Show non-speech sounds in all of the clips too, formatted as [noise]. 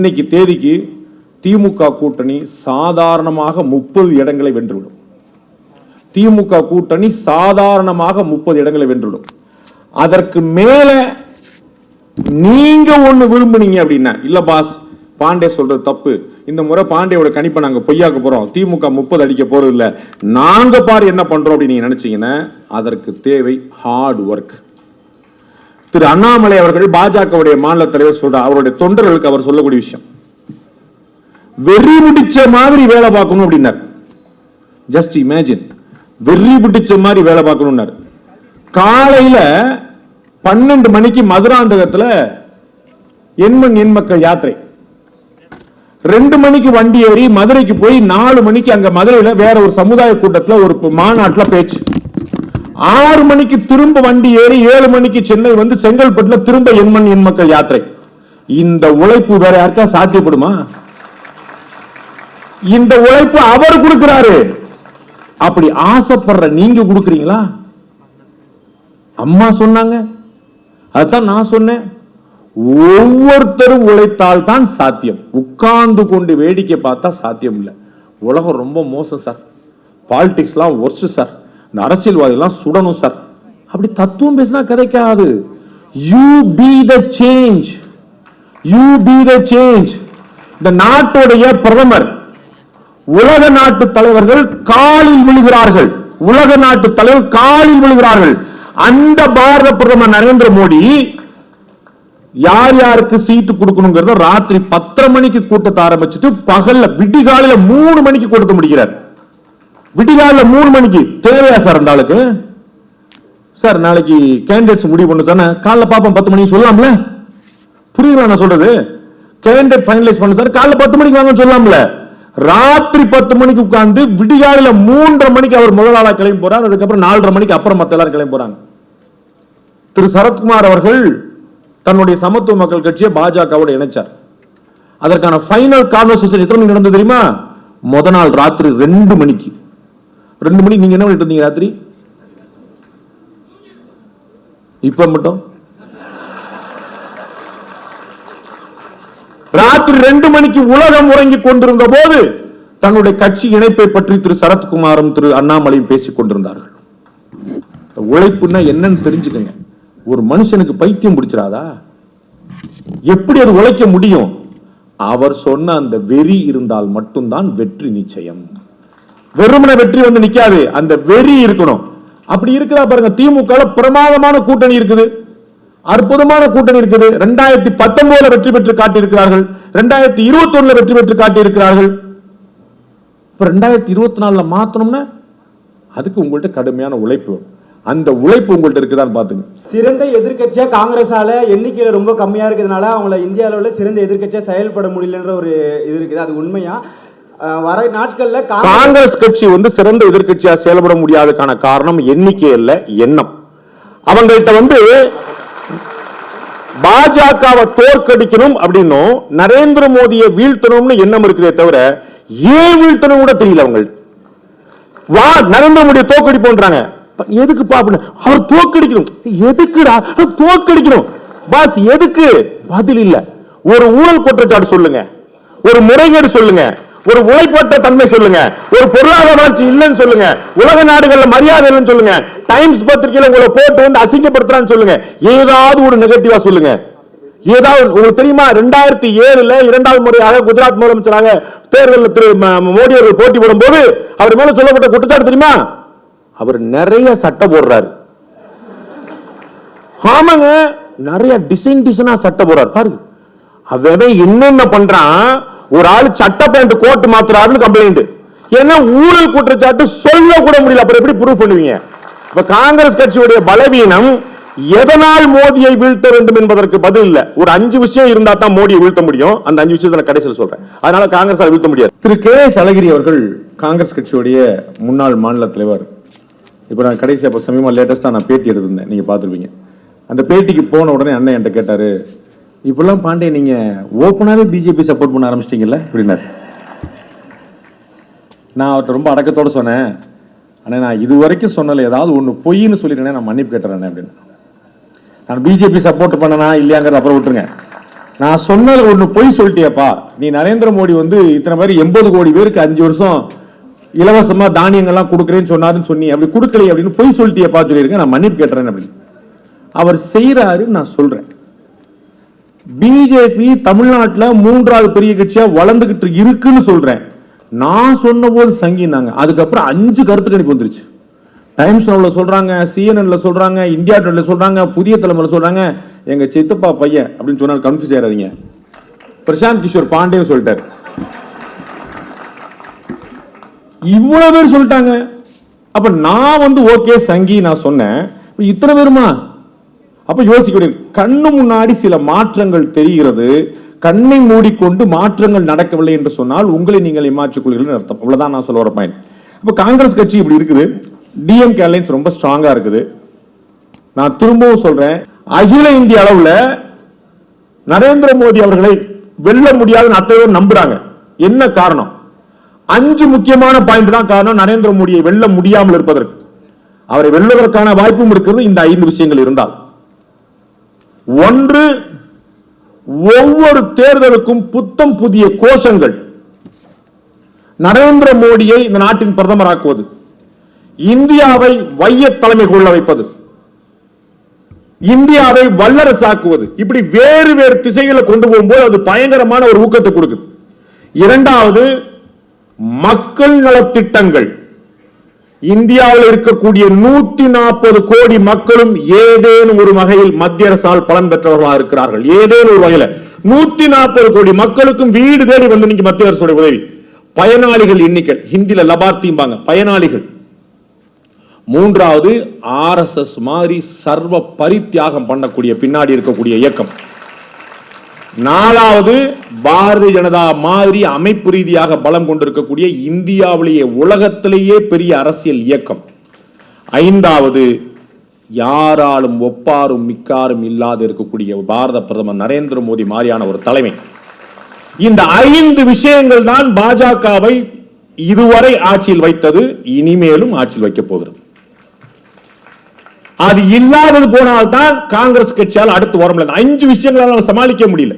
இன்னைக்கு தேதிக்கு திமுக கூட்டணி சாதாரணமாக முப்பது இடங்களை வென்றுவிடும். திமுக கூட்டணி சாதாரணமாக முப்பது இடங்களை வென்றுவிடும். அதற்கு மேல நீங்க ஒண்ணு விரும்புனீங்க அப்படின்னா இல்ல பாஸ் பாண்டே சொல்றது தப்பு. இந்த முறை பாண்டேயோட கணிப்பை நாங்க பொய்யாக்க போறோம். திமுக முப்பது அடிக்க போறது இல்ல நாங்க பாரு என்ன பண்றோம் அப்படின்னு நீங்க நினைச்சீங்கன்னா அதற்கு தேவை ஹார்ட் ஒர்க் திரு அண்ணாமலை அவர்கள் பாஜகவுடைய மாநில தலைவர் சொல்றார் அவருடைய தொண்டர்களுக்கு அவர் சொல்லக்கூடிய விஷயம். வெறி பிடிச்ச மாதிரி வேலை பார்க்கணும் அப்படின்னார். ஜஸ்ட் இமேஜின் வெறி பிடிச்ச மாதிரி வேலை பார்க்கணும்னார். காலையில பன்னெண்டு மணிக்கு மதுராந்தகத்துல எண்மண் எண் மக்கள் யாத்திரை. ரெண்டு மணிக்கு வண்டி ஏறி மதுரைக்கு போய் நாலு மணிக்கு அங்க மதுரையில வேற ஒரு சமுதாய கூட்டத்துல ஒரு மாநாட்டுல பேச்சு. ஆறு மணிக்கு திரும்ப வண்டி ஏறி ஏழு மணிக்கு சென்னை வந்து செங்கல்பட்டுல திரும்ப எண்மண் எண் மக்கள் யாத்திரை. இந்த உழைப்பு வேற யாருக்கா சாத்தியப்படுமா? இந்த உழைப்பு அவர் கொடுக்கிறாரு. அப்படி ஆசைப்படுற நீங்க கொடுக்குறீங்களா? அம்மா சொன்னாங்க. அதான் நான் சொன்னேன். ஒவ்வொருத்தரும் உழைத்தால் தான் சாத்தியம். உட்கார்ந்து கொண்டு வேடிக்கை பார்த்தா சாத்தியம் இல்லை உலகம் ரொம்ப மோசம் சார். பாலிடிக்ஸ்லாம் worst sir. இந்த அரசியல்வாதிகள்லாம் சுடணும் சார். அப்படி தத்துவம் பேசினா கிடைக்காது you be the change you be the change இந்த நாட்டுடைய பிரதமர் உலக நாட்டு தலைவர்கள் காலில் விழுகிறார்கள். உலக நாட்டு தலைவர் காலில் விழுகிறார்கள். அந்த பாரத பிரதமர் நரேந்திர மோடி யார் யாருக்கு சீட்டு கொடுக்கணுங்கிறத ராத்திரி பத்தரை மணிக்கு கூட்டத்தை ஆரம்பிச்சுட்டு பகல்ல விடிகாலையில மூணு மணிக்கு கூட்டத்தை முடிக்கிறார். விடிகாலையில மூணு மணிக்கு தேவையா சார் அந்த ஆளுக்கு? சார் நாளைக்கு கேண்டிடேட்ஸ் முடிவு பண்ண தானே காலைல பார்ப்போம் பத்து மணிக்கு சொல்லலாம்ல? புரியுங்களா நான் சொல்றது? கேண்டிடேட் ஃபைனலைஸ் பண்ண சார். காலைல பத்து மணிக்கு வாங்க சொல்லலாம்ல? ராத்திரி பத்து மணிக்கு உட்கார்ந்து விடிகாலையில மூன்றரை மணிக்கு அவர் முதல் ஆளா கிளம்பி போறார். அதுக்கப்புறம் நாலரை மணிக்கு அப்புறம் மத்த எல்லாரும் கிளம்பி போறாங்க. திரு. சரத்குமார் அவர்கள் தன்னுடைய சமத்துவ மக்கள் கட்சியை பாஜகவோடு இணைச்சார். அதற்கான ஃபைனல் கான்வர்சேஷன் எத்தனை மணிக்கு நடந்தது தெரியுமா? முத நாள் ராத்திரி ரெண்டு மணிக்கு. ரெண்டு மணிக்கு நீங்க என்ன பண்ணிட்டு இருந்தீங்க ராத்திரி? இப்ப மட்டும்? ராத்திரி ரெண்டு மணிக்கு உலகம் உறங்கி கொண்டிருந்த போது தன்னுடைய கட்சி இணைப்பை பற்றி திரு சரத்குமாரும் திரு அண்ணாமலையும் பேசிக் கொண்டிருந்தார்கள். உழைப்புன்னா என்னன்னு தெரிஞ்சுக்கங்க. ஒரு மனுஷனுக்கு பைத்தியம் பிடிச்சிராதா எப்படி அது உழைக்க முடியும்? அவர் சொன்ன அந்த வெறி இருந்தால் மட்டும்தான் வெற்றி நிச்சயம். வெறுமன வெற்றி வந்து நிக்காது. அந்த வெறி இருக்கணும். அப்படி இருக்கிறா பாருங்க திமுக பிரமாதமான கூட்டணி இருக்குது. அற்புதமான கூட்டணி இருக்குது. ரெண்டாயிரத்தி பத்தொன்பதுல வெற்றி பெற்று காட்டியிருக்கிறார்கள். ரெண்டாயிரத்தி இருபத்தி ஒண்ணுல வெற்றி பெற்று காட்டியிருக்கிறார்கள். இப்ப ரெண்டாயிரத்தி இருபத்தி நாலுல மாத்தணும்னா அதுக்கு உங்கள்ட்ட கடுமையான உழைப்பு. அந்த உழைப்பு உங்கள்ட்ட இருக்குதான்னு பாத்துங்க. சிறந்த எதிர்க்கட்சியா காங்கிரஸால எண்ணிக்கையில ரொம்ப கம்மியா இருக்கிறதுனால அவங்கள இந்திய அளவுல சிறந்த எதிர்கட்சியா செயல்பட முடியலன்ற ஒரு இது இருக்குது. அது உண்மையா? வர நாட்கள்ல காங்கிரஸ் கட்சி வந்து சிறந்த எதிர்க்கட்சியா செயல்பட முடியாததுக்கான காரணம் எண்ணிக்கை இல்ல எண்ணம். அவங்கள்ட்ட வந்து பாஜகவை தோற்கடிக்கணும் அப்படின்னும் நரேந்திர மோடியை வீழ்த்தணும்னு எண்ணம் இருக்குதே தவிர ஏன் வீழ்த்தணும் கூட தெரியல அவங்களுக்கு வா நரேந்திர மோடியை தோற்கடிப்போன்றாங்க. எதுக்கு எதுக்குப்பா அப்படின்னு அவர் தோக்கடிக்கணும் எதுக்குடா தோற்கடிக்கணும். தோக்கடிக்கணும் பாஸ் எதுக்கு? பதில் இல்ல. ஒரு ஊழல் குற்றச்சாட்டு சொல்லுங்க. ஒரு முறைகேடு சொல்லுங்க. ஒரு உழைப்பட்ட தன்மை சொல்லுங்க. ஒரு பொருளாதார வளர்ச்சி இல்லைன்னு சொல்லுங்க. உலக நாடுகள்ல மரியாதை இல்லைன்னு சொல்லுங்க. டைம்ஸ் பத்திரிகையில உங்களை போட்டு வந்து அசிங்கப்படுத்துறான்னு சொல்லுங்க. ஏதாவது ஒரு நெகட்டிவா சொல்லுங்க. ஏதாவது உங்களுக்கு தெரியுமா? ரெண்டாயிரத்தி ஏழுல இரண்டாவது முறையாக குஜராத் முதலமைச்சராக தேர்தலில் திரு மோடி அவர்கள் போட்டி போடும்போது அவர் மேல சொல்லப்பட்ட குற்றச்சாட்டு தெரியுமா? அவர் நிறைய சட்டை போடுறாரு. ஆமாங்க. நிறைய டிசைன் டிசைனா சட்டை போடுறாரு. பாருங்க. அவன் என்னென்ன பண்றான்? ஒரு ஆள் சட்ட பேண்ட் கோட் மாத்துறாருன்னு கம்ப்ளைண்ட் ஏன்னா ஊழல் குற்றச்சாட்டு சொல்ல கூட முடியல. அப்புறம் எப்படி ப்ரூவ் பண்ணுவீங்க? இப்ப காங்கிரஸ் கட்சியுடைய பலவீனம் எதனால் மோடியை வீழ்த்த வேண்டும் என்பதற்கு பதில் இல்ல. ஒரு அஞ்சு விஷயம் இருந்தா தான் மோடியை வீழ்த்த முடியும். அந்த அஞ்சு விஷயத்தை நான் கடைசியில் சொல்றேன். அதனால காங்கிரஸ் வீழ்த்த முடியாது. திரு கே எஸ் அழகிரி அவர்கள் காங்கிரஸ் கட்சியுடைய முன்னாள் மாநில தலைவர். இப்போ நான் கடைசி அப்போ சமீபமாக லேட்டஸ்ட்டாக நான் பேட்டி எடுத்திருந்தேன். நீங்கள் பார்த்துருப்பீங்க. அந்த பேட்டிக்கு போன உடனே அண்ணன் என்கிட்ட கேட்டார் இப்பெல்லாம் பாண்டே நீங்கள் ஓப்பனாகவே பிஜேபி சப்போர்ட் பண்ண ஆரம்பிச்சிட்டிங்கல்ல? அப்படின்னாரு நான் அவர்கிட்ட ரொம்ப அடக்கத்தோட சொன்னேன். ஆனால் நான் இது வரைக்கும் சொன்னல ஏதாவது ஒன்று பொய்ன்னு சொல்லியிருக்கேன் நான் மன்னிப்பு கேட்டுறேன் அப்படின்னு. நான் பிஜேபி சப்போர்ட் பண்ணனா இல்லையாங்கிறத அப்புறம் விட்டுருங்க. நான் சொன்னது ஒன்று பொய் சொல்லிட்டியப்பா. நீ நரேந்திர மோடி வந்து இத்தனை பேர் எண்பது கோடி பேருக்கு அஞ்சு வருஷம் இலவசமாக தானியங்கள்லாம் கொடுக்குறேன்னு சொன்னாருன்னு சொன்னி அப்படி கொடுக்கலையே அப்படின்னு பொய் சொல்லிட்டியப்பா சொல்லியிருக்கேன் நான் மன்னிப்பு கேட்டுறேன் அப்படின்னு. அவர் செய்கிறாருன்னு நான் சொல்கிறேன் பிஜேபி தமிழ்நாட்டுல மூன்றாவது பெரிய கட்சியாக வளர்ந்துக்கிட்டு இருக்குன்னு சொல்றேன். நான் சொன்னபோது சங்கினாங்க. அதுக்கப்புறம் அஞ்சு கருத்து கணிப்பு வந்துருச்சு. டைம்ஸ் நவுல சொல்றாங்க சிஎன்என்ல சொல்றாங்க இந்தியா டுடேல சொல்றாங்க புதிய தலைமுறை சொல்றாங்க. எங்க சித்தப்பா பையன் அப்படின்னு சொன்னார் கன்ஃபியூஸ் ஆயிடாதீங்க பிரசாந்த் கிஷோர் பாண்டேன்னு சொல்லிட்டார். இவ்வளோ பேர் சொல்லிட்டாங்க. அப்போ நான் வந்து ஓகே சங்கி நான் சொன்னேன். இத்தனை பேருமா? அப்ப யோசிக்க கண்ணு முன்னாடி சில மாற்றங்கள் தெரிகிறது. கண்ணை மூடிக்கொண்டு மாற்றங்கள் நடக்கவில்லை என்று சொன்னால் உங்களை நீங்கள் ஏமாற்றிக் கொள்கிறீர்கள் அர்த்தம். அவ்வளவுதான் நான் சொல்ல வர பாயிண்ட் அப்ப காங்கிரஸ் கட்சி இப்படி இருக்குது. டிஎம்கே அலைன்ஸ் ரொம்ப ஸ்ட்ராங்கா இருக்குது. நான் திரும்பவும் சொல்றேன். அகில இந்திய அளவுல நரேந்திர மோடி அவர்களை வெல்ல முடியாதுன்னு அத்தனை பேர் நம்புறாங்க. என்ன காரணம்? அஞ்சு முக்கியமான பாயிண்ட் தான் காரணம். நரேந்திர மோடியை வெல்ல முடியாமல் இருப்பதற்கு. அவரை வெல்வதற்கான வாய்ப்பும் இருக்கிறது. இந்த ஐந்து விஷயங்கள் இருந்தால். ஒன்று ஒவ்வொரு தேர்தலுக்கும் புத்தம் புதிய கோஷங்கள். நரேந்திர மோடியை இந்த நாட்டின் பிரதமராக்குவது. இந்தியாவை வைய தலைமை கொள்ள வைப்பது. இந்தியாவை வல்லரசாக்குவது. இப்படி வேறு வேறு திசைகளை கொண்டு போகும்போது அது பயங்கரமான ஒரு ஊக்கத்தை கொடுக்குது. இரண்டாவது மக்கள் நலத்திட்டங்கள். இந்தியாவில் இருக்கக்கூடிய நூத்தி நாற்பது கோடி மக்களும் ஏதேனும் ஒரு வகையில் மத்திய அரசால் பலன் பெற்றவர்களாக இருக்கிறார்கள். ஏதேனும் ஒரு வகையில நூத்தி நாற்பது கோடி மக்களுக்கும் வீடு தேடி வந்து இன்னைக்கு மத்திய அரசுடைய உதவி. பயனாளிகள் எண்ணிக்கை ஹிந்தில லபார்த்திம்பாங்க பயனாளிகள். மூன்றாவது ஆர்எஸ்எஸ் மாதிரி சர்வ பரித்தியாகம் பண்ணக்கூடிய பின்னாடி இருக்கக்கூடிய இயக்கம். நாலாவது பாரதிய ஜனதா மாதிரி அமைப்பு ரீதியாக பலம் கொண்டிருக்கக்கூடிய இந்தியாவிலேயே உலகத்திலேயே பெரிய அரசியல் இயக்கம். ஐந்தாவது யாராலும் ஒப்பாரும் மிக்காரும் இல்லாத இருக்கக்கூடிய பாரத பிரதமர் நரேந்திர மோடி மாதிரியான ஒரு தலைமை. இந்த ஐந்து விஷயங்கள் தான் பாஜகவை இதுவரை ஆட்சியில் வைத்தது இனிமேலும் ஆட்சியில் வைக்கப் போகிறது. அது இல்லாதது போனால்தான் காங்கிரஸ் கட்சியால் அடுத்து வர முடியல அஞ்சு விஷயங்களால சமாளிக்க முடியல.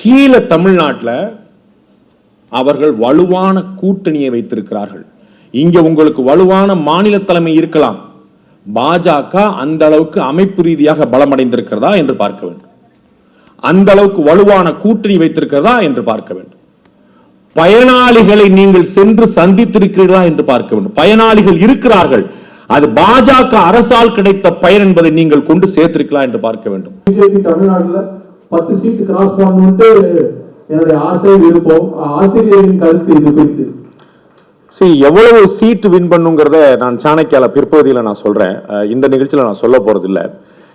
கீழே தமிழ்நாட்டில் அவர்கள் வலுவான கூட்டணியை வைத்திருக்கிறார்கள். இங்க உங்களுக்கு வலுவான மாநில தலைமை இருக்கலாம். பாஜக அந்த அளவுக்கு அமைப்பு ரீதியாக பலமடைந்திருக்கிறதா என்று பார்க்க வேண்டும். அந்த அளவுக்கு வலுவான கூட்டணி வைத்திருக்கிறதா என்று பார்க்க வேண்டும். பயனாளிகளை நீங்கள் சென்று சந்தித்திருக்கிறீர்களா என்று பார்க்க வேண்டும். பயனாளிகள் இருக்கிறார்கள். அது பாஜக அரசால் கிடைத்த பயன் என்பதை நீங்கள் கொண்டு சேர்த்திருக்கலாம் என்று பார்க்க வேண்டும். பிஜேபி தமிழ்நாட்டில் பத்து சீட்டு கிராஸ் பண்ணணும்ட்டு என்னுடைய ஆசை விருப்பம். ஆசிரியரின் கருத்து இது குறித்து. சரி எவ்வளவு சீட் வின் பண்ணுங்கிறத நான் சாணக்கியால பிற்பகுதியில் நான் சொல்றேன். இந்த நிகழ்ச்சியில் நான் சொல்ல போறது இல்ல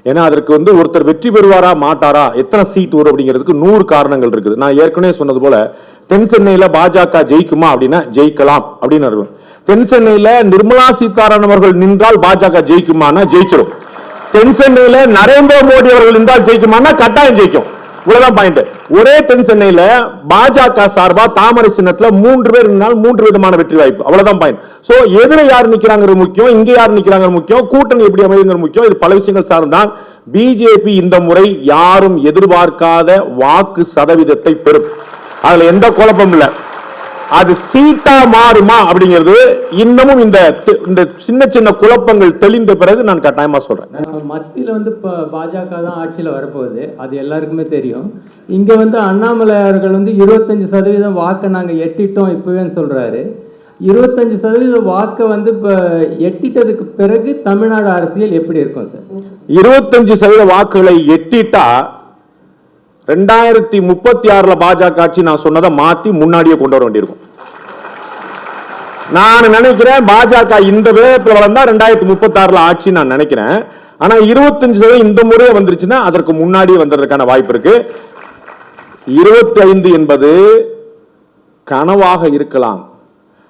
ஏன்னா அதற்கு வந்து ஒருத்தர் வெற்றி பெறுவாரா மாட்டாரா எத்தனை சீட் வரும் அப்படிங்கிறதுக்கு நூறு காரணங்கள் இருக்குது. நான் ஏற்கனவே சொன்னது போல தென் சென்னையில் பாஜக ஜெயிக்குமா அப்படின்னா ஜெயிக்கலாம் அப்படின்னு இருக்கும் தென் சென்னையில நிர்மலா சீதாராமன் அவர்கள் நின்றால் பாஜக ஜெயிக்குமானா ஜெயிச்சிடும் தென் சென்னையில நரேந்திர மோடி அவர்கள் இருந்தால் ஜெயிக்குமானா கட்டாயம் ஜெயிக்கும். இவ்வளவுதான் பாயிண்ட் ஒரே தென் சென்னையில பாஜக சார்பா தாமரை சின்னத்துல மூன்று பேர் இருந்தால் மூன்று விதமான வெற்றி வாய்ப்பு. அவ்வளவுதான் பாயிண்ட் சோ எதிர யார் நிக்கிறாங்கிறது முக்கியம் இங்க யார் நிக்கிறாங்க முக்கியம் கூட்டணி எப்படி அமையுங்கிற முக்கியம். இது பல விஷயங்கள் சார்ந்தான் பிஜேபி இந்த முறை யாரும் எதிர்பார்க்காத வாக்கு சதவீதத்தை பெறும். அதுல எந்த குழப்பமும் இல்லை. அது சீட்டா மாறுமா அப்படிங்கிறது இன்னமும் இந்த இந்த சின்ன சின்ன குழப்பங்கள் தெளிந்த பிறகு நான் கட்டாயமா சொல்றேன். மத்தியில் வந்து இப்போ பாஜக தான் ஆட்சியில் வரப்போகுது. அது எல்லாருக்குமே தெரியும். இங்கே வந்து அண்ணாமலை அவர்கள் வந்து இருபத்தஞ்சி சதவீதம் வாக்கை நாங்கள் எட்டிட்டோம் இப்போவேன்னு சொல்கிறாரு இருபத்தஞ்சி சதவீத வாக்கை வந்து இப்போ எட்டிட்டதுக்கு பிறகு தமிழ்நாடு அரசியல் எப்படி இருக்கும் சார்? இருபத்தஞ்சு சதவீத வாக்குகளை எட்டிட்டா ரெண்டாயிரத்தி முப்பத்தி ஆறுல பாஜக ஆட்சி நான் சொன்னதை மாத்தி முன்னாடியே கொண்டு வர வேண்டியிருக்கும். நான் நினைக்கிறேன் பாஜக இந்த வேகத்துல வளர்ந்தா ரெண்டாயிரத்தி முப்பத்தி ஆறுல ஆட்சி நான் நினைக்கிறேன். ஆனா இருபத்தஞ்சு சதவீதம் இந்த முறையே வந்துருச்சுன்னா அதற்கு முன்னாடியே வந்துடுறதுக்கான வாய்ப்பு இருக்கு. இருபத்தி ஐந்து என்பது கனவாக இருக்கலாம்.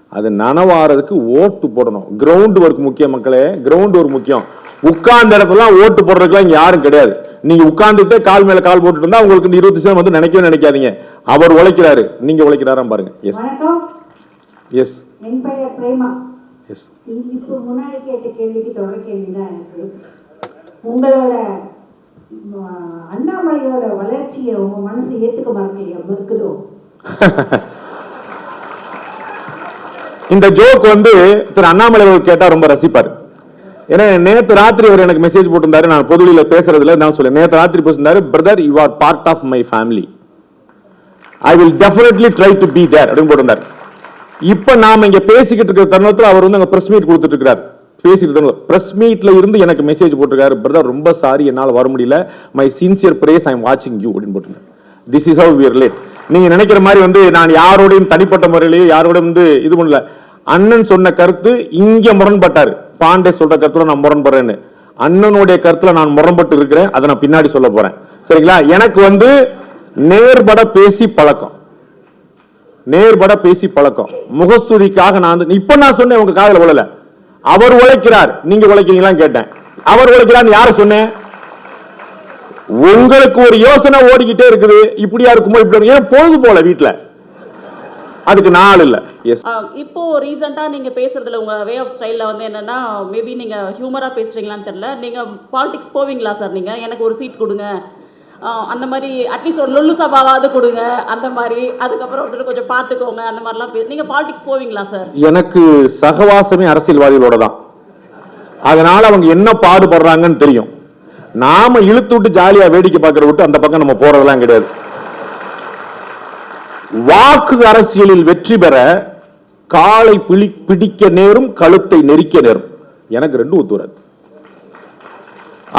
அது நனவாறதுக்கு ஓட்டு போடணும். கிரவுண்ட் ஒர்க் முக்கியம் மக்களே. கிரவுண்ட் ஒர்க் முக்கியம். உட்கார்ந்த இடத்துல ஓட்டு போடுறதுக்குலாம் இங்க யாரும் கிடையாது. நீங்க உட்கார்ந்துட்டே கால் மேல கால் போட்டுட்டு இருந்தா உங்களுக்கு இந்த இருபத்தி சதவீதம் வந்து நினைக்கவே நினைக்காதீங்க. அவர் உழைக்கிறாரு. நீங்க உழைக்கிறாராம் பாருங்க. எஸ் எஸ் என் பெயர் பிரேமா. எஸ் இப்போ முன்னாடி கேட்ட கேள்விக்கு தொடர் கேள்வி தான் எனக்கு உங்களோட அண்ணாமலையோட வளர்ச்சியை உங்க மனசு ஏத்துக்க மறக்கலையா? மறுக்குதோ? [laughs] இந்த ஜோக் வந்து திரு அண்ணாமலை அவர்கள் கேட்டா ரொம்ப ரசிப்பார். ஏன்னா நேற்று ராத்திரி அவர் எனக்கு மெசேஜ் போட்டிருந்தாரு. நான் பொதுவெளியில பேசுறதுல நான் சொல்ல நேற்று ராத்திரி பேசியிருந்தாரு brother you are part of my family I will definitely try to be there அப்படின்னு போட்டிருந்தார். இப்போ நாம் இங்கே பேசிக்கிட்டு இருக்கிற தருணத்தில் அவர் வந்து அங்கே பிரஸ் மீட் கொடுத்துட்டு இருக்கிறார் பேசிட்டு ப்ரெஸ் மீட்ல இருந்து எனக்கு மெசேஜ் போட்டிருக்காரு பிரதர் ரொம்ப சாரி என்னால் வர முடியல. My sincere praise I am வாட்சிங் யூ அப்படின்னு போட்டிருந்தேன் this is how we're late நீங்க நினைக்கிற மாதிரி வந்து நான் யாரோடையும் தனிப்பட்ட முறையிலேயே யாரோடையும் வந்து இது பண்ணல. அண்ணன் சொன்ன கருத்து இங்கே முரண்பட்டாரு. பாண்டே சொல்ற கருத்துல நான் முரண்படுறேன்னு. அண்ணனுடைய கருத்துல நான் முரண்பட்டு இருக்கிறேன். அதை நான் பின்னாடி சொல்ல போறேன். சரிங்களா? எனக்கு வந்து நேர்பட பேசி பழக்கம். நேர்பட பேசி பழக்கம். முகஸ்துதிக்காக நான் வந்து இப்ப நான் சொன்னேன் உங்க காதல உழல அவர் உழைக்கிறார். நீங்க உழைக்கிறீங்களா கேட்டேன். அவர் உழைக்கிறான்னு யார சொன்னேன்? உங்களுக்கு ஒரு யோசனை ஓடிக்கிட்டே இருக்குது. இப்படியா இருக்குமோ இப்படி ஏன் பொழுது போல வீட்டுல? அதுக்கு நாள் இல்ல. எஸ் இப்போ ரீசெண்டா நீங்க பேசுறதுல உங்க வே ஆஃப் ஸ்டைல்ல வந்து என்னன்னா மேபி நீங்க ஹியூமரா பேசுறீங்களான்னு தெரியல. நீங்க பாலிடிக்ஸ் போவீங்களா சார் நீங்க? எனக்கு ஒரு சீட் கொடுங்க. அந்த மாதிரி அட்லீஸ்ட் ஒரு லொல்லு சபாவாவது கொடுங்க. அந்த மாதிரி. அதுக்கப்புறம் ஒருத்தர் கொஞ்சம் பார்த்துக்கோங்க அந்த மாதிரிலாம் பே- நீங்க பாலிடிக்ஸ் போவீங்களா சார் எனக்கு சகவாசமே அரசியல்வாதிகளோட தான். அதனால அவங்க என்ன பாடுபடுறாங்கன்னு தெரியும். நாம இழுத்து விட்டு ஜாலியா வேடிக்கை பார்க்கற விட்டு அந்த பக்கம் நம்ம போறதெல்லாம் கிடையாது. வாக்கு அரசியலில் வெற்றி பெற காலை பிடி பிடிக்க நேரும் கழுத்தை நெரிக்க நேரும். எனக்கு ரெண்டும் ஒத்துவராது.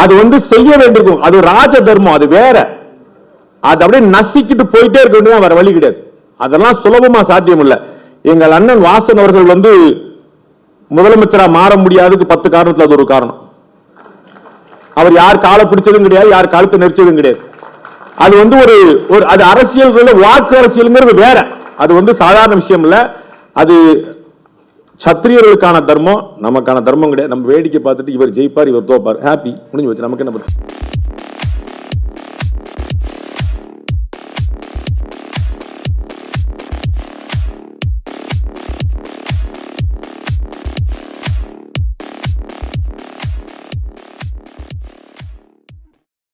அது வந்து செய்ய வேண்டியிருக்கும். அது ராஜ தர்மம் அது வேற. அது அப்படியே நசிக்கிட்டு போயிட்டே இருக்க வேண்டியது வேற வழி கிடையாது. அதெல்லாம் சுலபமா சாத்தியம் இல்லை எங்கள் அண்ணன் வாசன் அவர்கள் வந்து முதலமைச்சரா மாற முடியாதுக்கு பத்து காரணத்தில் அது ஒரு காரணம். அவர் யார் காலை பிடிச்சதும் கிடையாது யார் கழுத்தை நெரிச்சதும் கிடையாது. அது வந்து ஒரு ஒரு அது அரசியல் வாக்கு அரசியல்ங்கிறது வேற. அது வந்து சாதாரண விஷயம் இல்லை. அது சத்திரியர்களுக்கான தர்மம் நமக்கான தர்மம் கிடையாது. நம்ம வேடிக்கை பார்த்துட்டு இவர் ஜெயிப்பார் இவர் தோப்பார். ஹாப்பி முடிஞ்சு வச்சு நமக்கு என்ன பிரச்சனை?